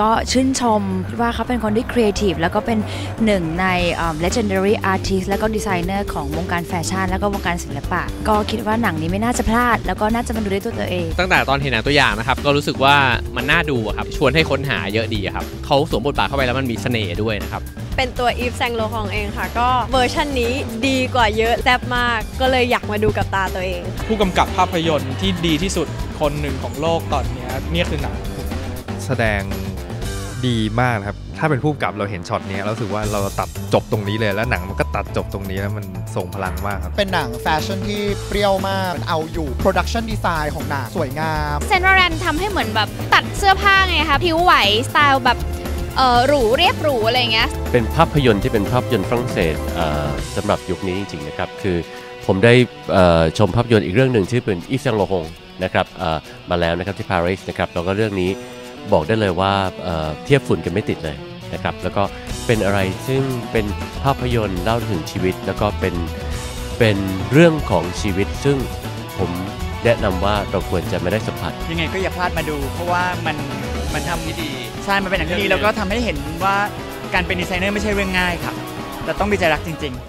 ก็ชื่นชมว่าเขาเป็นคนที่ครีเอทีฟแล้วก็เป็นหนึ่งในเอ่อ legendary artist แล้วก็ดีไซเนอร์ของวงการแฟชั่น แล้วก็วงการศิลปะ ก็คิดว่าหนังนี้ไม่น่าจะพลาด แล้วก็น่าจะมาดูด้วยตัวตัวเอง ตั้งแต่ตอนเห็นหนังตัวอย่างนะครับ ก็รู้สึกว่ามันน่าดูอะครับชวนให้ค้นหาเยอะดีอะครับเขาสวมบทบาทเข้าไปแล้วมันมีเสน่ห์ด้วยนะครับเป็นตัวอีฟแซงโลของเองค่ะ ก็เวอร์ชันนี้ดีกว่าเยอะแซ่บมาก ก็เลยอยากมาดูกับตาตัวเอง ผู้กำกับภาพยนตร์ที่ดีที่สุดคนหนึ่งของโลกตอนเนี้ยเนี่ยคือหนังของผมแสดง ดีมากนะครับ ถ้าเป็นผู้กำกับเราเห็นช็อตนี้เรารู้สึกว่าเราตัดจบตรงนี้เลย แล้วหนังมันก็ตัดจบตรงนี้แล้วมันส่งพลังมากครับ เป็นหนังแฟชั่นที่เปรี้ยวมากมันเอาอยู่โปรดักชันดีไซน์ของหนังสวยงามเซนต์แรนทำให้เหมือนแบบตัดเสื้อผ้าไงคะผิวไหวสไตล์แบบเออหรูเรียบหรูอะไรอย่างเงี้ย เป็นภาพยนตร์ที่เป็นภาพยนตร์ฝรั่งเศสเอ่อสำหรับยุคนี้จริงๆนะครับ คือผมได้เอ่อชมภาพยนตร์อีกเรื่องหนึ่งที่เป็นอีฟซังโลฮงนะครับเอ่อมาแล้วนะครับที่ปารีสนะครับแล้วก็เรื่องนี้ บอกได้เลยว่าเเทียบฝุ่นกันไม่ติดเลยนะครับ แล้วก็เป็นอะไรซึ่งเป็นภาพยนตร์เล่าถึงชีวิต แล้วก็เป็นเป็นเรื่องของชีวิต ซึ่งผมแนะนำว่าเราควรจะไม่ได้สัมผัส ยังไงก็อย่าพลาดมาดู เพราะว่ามันมันทำที่ดีใช่มันเป็นหนังที่ดีแล้วก็ทำให้เห็นว่าการเป็นดีไซเนอร์ไม่ใช่เรื่องง่ายครับแต่ต้องมีใจรักจริง ๆ